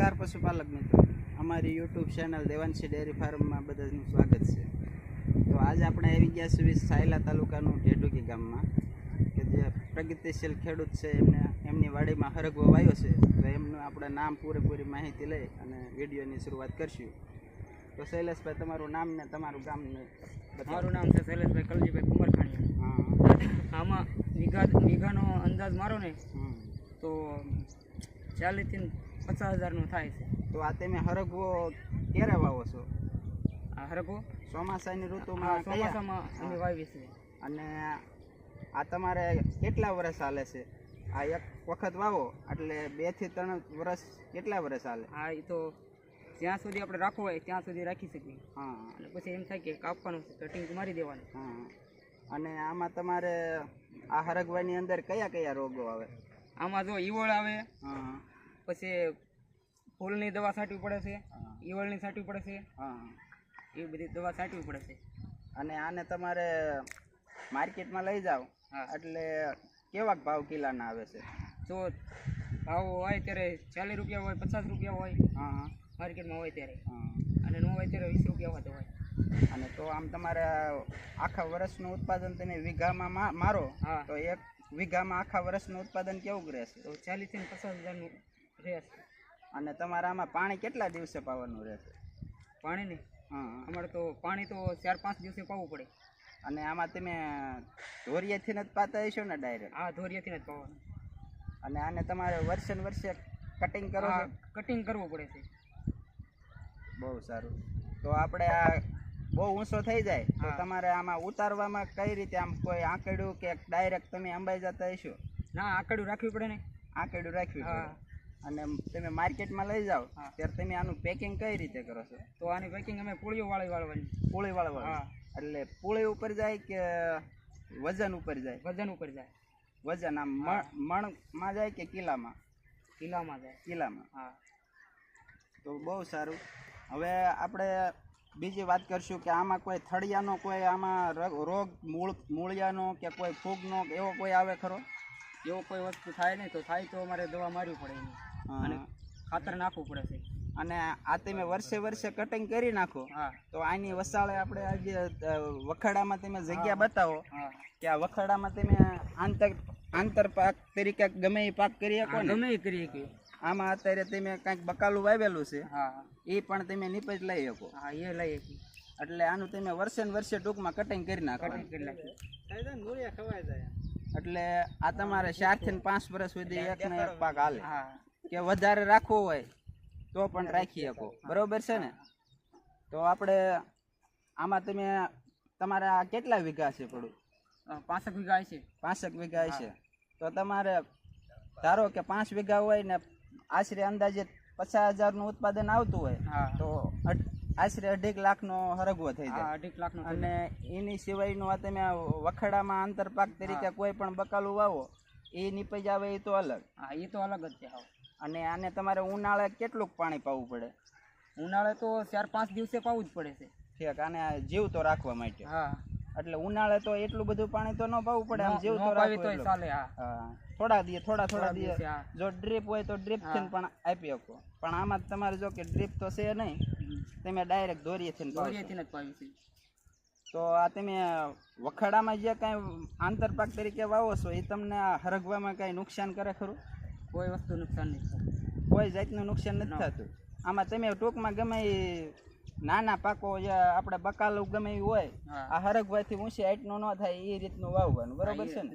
નમસ્કાર પશુપાલક મિત્રો. અમારી યુટ્યુબ ચેનલ દેવાંશી ડેરી ફાર્મમાં બધાનું સ્વાગત છે. તો આજે આપણે આવી ગયા છીએ સાયલા તાલુકાનું ઢેડુકી ગામમાં કે જે પ્રગતિશીલ ખેડૂત છે એમને એમની વાડીમાં હરગ વવાયો છે. તો એમનું આપણે નામ પૂરેપૂરી માહિતી લઈ અને વિડીયોની શરૂઆત કરશું. તો શૈલેષભાઈ તમારું નામ ને તમારું ગામ ને. મારું નામ છે શૈલેષભાઈ કલજીભાઈ કુંવરખાણીયા હા. આમાં વીઘા વીઘાનો અંદાજ મારો ને. તો ચાલીસથી પચાસ હજારનું થાય છે. તો આ તમે હરગવો ક્યારે વાવો છો? આ હરગવો? ચોમાસાની ઋતુમાં ચોમાસામાં અમે વાવીએ છીએ. અને આ તમારે કેટલા વર્ષ ચાલે છે? આ એક વખત વાવો એટલે બેથી ત્રણ વર્ષ કેટલા વર્ષ ચાલે હા એ તો જ્યાં સુધી આપણે રાખવું હોય ત્યાં સુધી રાખી શકીએ. હા. અને પછી એમ થાય કે કાપવાનું છે કટિંગ મારી દેવાનું. હા. અને આમાં તમારે આ હરગવાની અંદર કયા કયા રોગો આવે? આમાં જો ઈવળ આવે હા. પછી ફૂલની દવા છાંટવી પડે છે ઈવળની છાંટવી પડે છે હા. એવી બધી દવા છાંટવી પડે છે. અને આને તમારે માર્કેટમાં લઈ જાઓ. હા. એટલે કેવા ભાવ કિલાના આવે છે? જો ભાવ હોય ત્યારે ચાલીસ રૂપિયા હોય પચાસ રૂપિયા હોય. હા હા. માર્કેટમાં હોય ત્યારે. હા. અને ન હોય ત્યારે વીસ રૂપિયા હોતો હોય. અને તો આમ તમારે આખા વર્ષનું ઉત્પાદન તમે વીઘામાં મારો હા. તો એક વીઘામાં આખા વર્ષનું ઉત્પાદન કેવું રહેશે? તો ચાલીસથી પચાસ હજારનું રહેશે. અને તમારે આમાં પાણી કેટલા દિવસે પાવાનું રહેશે? પાણી ને હા. અમારે તો પાણી તો ચાર પાંચ દિવસે પાવું પડે. અને આમાં તમે ધોરિયાથી જ પાતા હશો ને ડાયરેક્ટ? આ ધોરિયાથી જ પાવાનું. અને આને તમારે વર્ષે ને વર્ષે કટિંગ કરો કટિંગ કરવું પડે છે. બહુ સારું. તો આપણે આ બહુ ઊંચો થઈ જાય તો તમારે આમાં ઉતારવામાં કઈ રીતે આમ કોઈ આંકડ્યું કે ડાયરેક્ટ તમે અંબાઈ જતા હશો? ના આંકડ્યું રાખવી પડે ને. આંકડ્યું રાખવી હા. પડે. અને તમે માર્કેટમાં લઈ જાઓ. ત્યારે તમે આનું પેકિંગ કઈ રીતે કરો છો? તો આની પેકિંગ અમે પોળીઓ વાળી વાળવાની. પોળી વાળવા હા. એટલે પુળી ઉપર જાય કે વજન ઉપર જાય? વજન ઉપર જાય. વજન આમ મણમાં જાય કે કિલ્લામાં? કિલ્લામાં જાય. કિલ્લામાં. હા. તો બહુ સારું. હવે આપણે બીજી વાત કરશું કે આમાં કોઈ થળિયાનો કોઈ આમાં રોગ મૂળ મૂળિયાનો કે કોઈ ફૂગનો કે એવો કોઈ આવે ખરો? એવો કોઈ વસ્તુ થાય નહીં તો થાય તો અમારે દવા મારવી પડે એની. હા. અને ખાતર નાખવું પડે છે. અને આ તમે વર્ષે વર્ષે કટિંગ કરી નાખો. તો આની વસાળે આપણે આજે વખાડામાં તમે જગ્યા બતાવો કે આ વખાડામાં તમે આંતર આંતર પાક તરીકે ગમે એ પાક કરી શકો ને? ગમે એ કરીએ કે આમાં અત્યારે તમે કાંઈક બકાલું વાવેલું છે. એ પણ તમે નીપજ લઈ શકો. હા એ લઈ શકીએ. એટલે આનું તમે વર્ષે ને વર્ષે ટૂંકમાં કટિંગ કરી નાખો કટિંગ કરી નાખો એટલે આ તમારે ચારથી પાંચ વર્ષ સુધી એક ને એક પાક હાલે. હા. કે વધારે રાખવું હોય તો પણ રાખી શકો. બરોબર છે ને? તો આપણે આમાં તમે તમારે આ કેટલા વીઘા છે પડું? પાંસઠ વીઘા છે પાંસઠ વીઘા છે તો તમારે ધારો કે પાંચ વીઘા હોય ને આશરે અંદાજે પચાસ હજારનું ઉત્પાદન આવતું હોય તો આશરે અઢીક લાખનો હરગવો થઈ જાય. અઢીક લાખનો અને એની સિવાયનું આ તમે વખડામાં આંતરપાક તરીકે કોઈ પણ બકાલું વાવો એ નીપજ આવે એ તો અલગ. હા એ તો અલગ જ છે અને આને તમારે ઉનાળે કેટલુંક પાણી પાવું પડે? ઉનાળે તો ચાર પાંચ દિવસે પાવું જ પડે છે. ઠીક આને જીવતો રાખવા માટે. હા. એટલે ઉનાળે તો એટલું બધું પાણી તો ન પાવું પડે આમ જીવ તો રાખવું તોય ચાલે હા. થોડા દી થોડા થોડા દી જો ડ્રીપ હોય તો ડ્રીપથી પણ આપી શકો. પણ આમાં તમારે જો કે ડ્રીપ તો છે નહીં તમે ડાયરેક્ટ દોરીએથી દોરિયાથી જ પાવી છે. તો આ તમે વખાડામાં જે કાંઈ આંતરપાક તરીકે વાવો છો એ તમને આ હરગવામાં કાંઈ નુકસાન કરે ખરું? કોઈ વસ્તુ નુકસાન નહીં થતું કોઈ જાતનું નુકસાન નથી થતું. આમાં તમે ટૂંકમાં ગમે નાના પાકો જે આપણે બકાલો ગમે એ હોય આ હરકભાઈથી ઊંચી હાઈટનો ન થાય એ રીતનું વાવવાનું. બરોબર છે ને?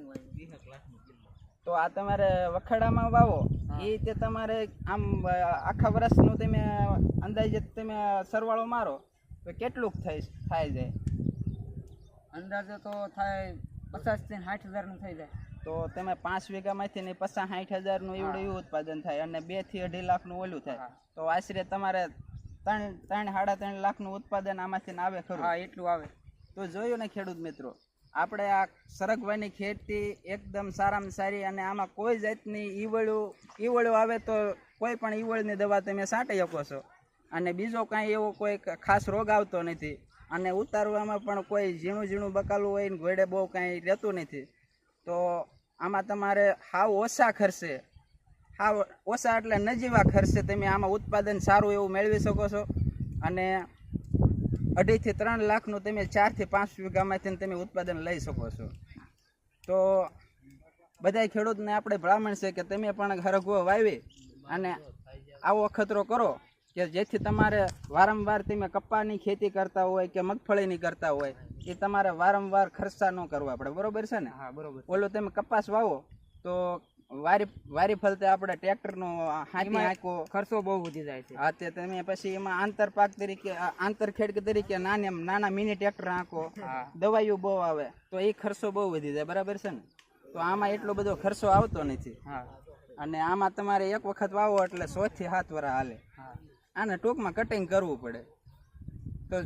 તો આ તમારે વખાડામાં વાવો. એ તે તમારે આમ આખા વર્ષનું તમે અંદાજે તમે સરવાળો મારો તો કેટલુંક થાય થાય જાય? અંદાજે તો થાય પચાસથી સાઠ હજારનું થઈ જાય. તો તમે પાંચ વીઘામાંથી ને પચાસ સાઠ હજારનું એવડું એવું ઉત્પાદન થાય અને બેથી અઢી લાખનું ઓલું થાય. તો આશરે તમારે ત્રણ ત્રણ સાડા ત્રણ લાખનું ઉત્પાદન આમાંથી આવે ખરું? હા એટલું આવે. તો જોયું ને ખેડૂત મિત્રો આપણે આ સરગવાની ખેતી એકદમ સારામાં સારી અને આમાં કોઈ જાતની ઈવળું ઈવળું આવે તો કોઈ પણ ઈવળની દવા તમે છાંટી શકો છો. અને બીજો કાંઈ એવો કોઈ ખાસ રોગ આવતો નથી. અને ઉતારવામાં પણ કોઈ ઝીણું ઝીણું બકાલું હોય ને ઘોડે બહુ કાંઈ રહેતું નથી. તો આમાં તમારે હાવ ઓછા ખર્ચે, હાવ ઓછા એટલે નજીવા ખર્ચે તમે આમાં ઉત્પાદન સારું એવું મેળવી શકો છો. અને અઢીથી ત્રણ લાખનું તમે ચારથી પાંચ વીઘામાંથી તમે ઉત્પાદન લઈ શકો છો. તો બધાય ખેડૂતને આપણે ભલામણ છે કે તમે પણ હરગવો વાવી અને આવો અખતરો કરો કે જેથી તમારે વારંવાર તમે કપ્પાની ખેતી કરતા હોય કે મગફળીની કરતા હોય એ તમારે વારંવાર ખર્ચા ન કરવા પડે. બરોબર છે ને? હા બરોબર. ઓલો તમે કપાસ વાવો તો વારી વારી ફલતે આપણે ટ્રેક્ટરનો હાથી એમાં ખર્ચો બહુ વધી જાય છે. હા તે તમે પછી એમાં આંતર પાક તરીકે આંતર ખેડ તરીકે નાને નાના મિની ટ્રેક્ટર આંકો દવાઈઓ બહુ આવે તો એ ખર્ચો બહુ વધી જાય. બરાબર છે ને? તો આમાં એટલો બધો ખર્ચો આવતો નથી. હા. અને આમાં તમારે એક વખત વાવો એટલે સો થી સાત વરા હાલે. આને ટૂંકમાં કટિંગ કરવું પડે. તો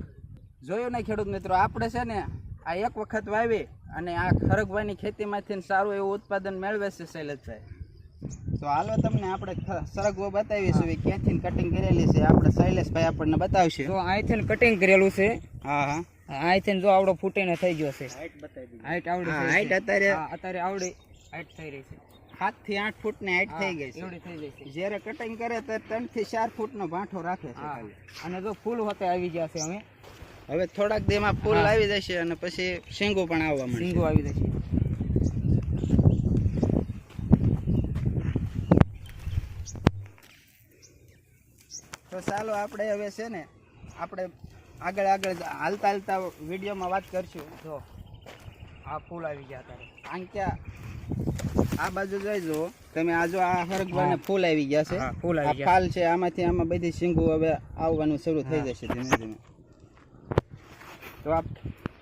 જોયું ને ખેડૂત મિત્રો આપણે છે ને આ એક વખત વાવી અને આ ખરગવાની ખેતીમાંથી સારું એવું ઉત્પાદન મેળવે છે શૈલેષભાઈ. તો હાલો તમને આપણે સરગવો બતાવીશું એ ક્યાંથી કટિંગ કરેલી છે. આપણે શૈલેષભાઈ આપણને બતાવશે. તો અહીંથી કટિંગ કરેલું છે. હા હા. અહીંથી જો આવડો ફૂટીને થઈ ગયો છે. હાઈટ આવડી હા, થઈ height છે. અત્યારે- અત્યારે આવડી હાઈટ થઈ રહી છે. સાતથી આઠ ફૂટ ને હાઈટ થઈ ગઈ એવડી થઈ ગઈ છે. જ્યારે કટિંગ કરે ત્યારે ત્રણથી ચાર ફૂટનો ભાંઠો રાખે છે અને જો ફૂલ હોતે આવી ગયા છે અમે. હવે થોડાક દેમાં ફૂલ આવી જશે અને પછી શીંગો પણ આવવા મળશે શીંગો આવી જશે. તો ચાલો આપણે હવે છે ને આપણે આગળ આગળ હાલતા હાલતા વિડીયોમાં વાત કરશું. જો આ ફૂલ આવી ગયા અત્યારે કારણ કે આ બાજુ જોઈ જુઓ તમે આ જો આ હરગવાને ફૂલ આવી ગયા છે. ફૂલ આવી ગયા. ફાલ છે આમાંથી આમાં બધી શીંગો હવે આવવાનું શરૂ થઈ જશે ધીમે ધીમે. તો આપ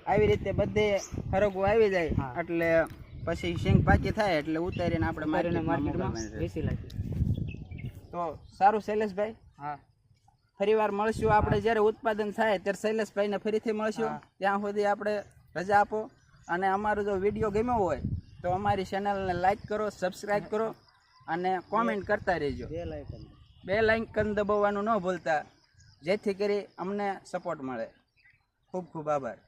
આવી રીતે બધે હરગવો આવી જાય. એટલે પછી શેંગ પાકી થાય એટલે ઉતારીને આપણે મારીને માર્કેટમાં વેચી લાગી તો સારું શૈલેષભાઈ. હા. ફરીવાર મળશું આપણે જ્યારે ઉત્પાદન થાય ત્યારે શૈલેષભાઈને ફરીથી મળશું. ત્યાં સુધી આપણે રજા આપો. અને અમારો જો વીડિયો ગમ્યો હોય તો અમારી ચેનલને લાઈક કરો સબસ્ક્રાઈબ કરો અને કોમેન્ટ કરતા રહેજો. બે લાઇકન દબાવવાનું ન ભૂલતા. જેથી કરી અમને સપોર્ટ મળે. ખૂબ ખૂબ આભાર